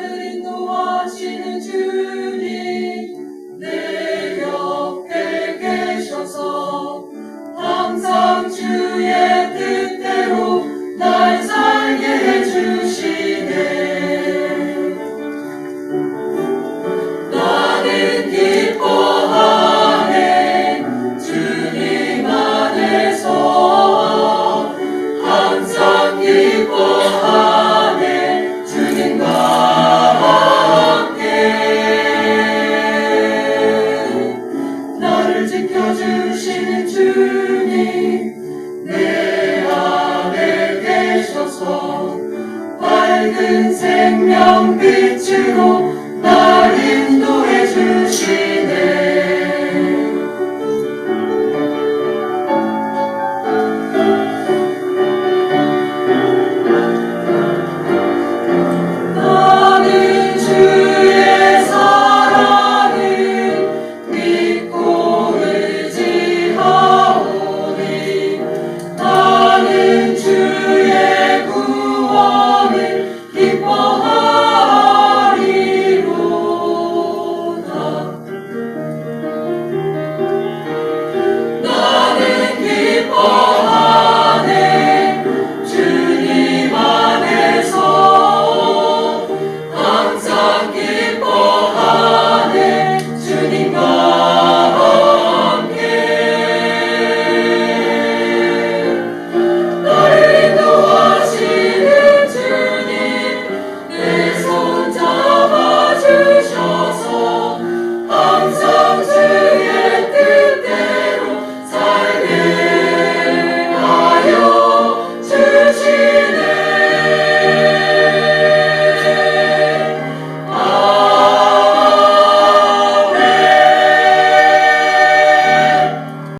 gathered in the washing and. 생명빛으로 날 인도해 주시오.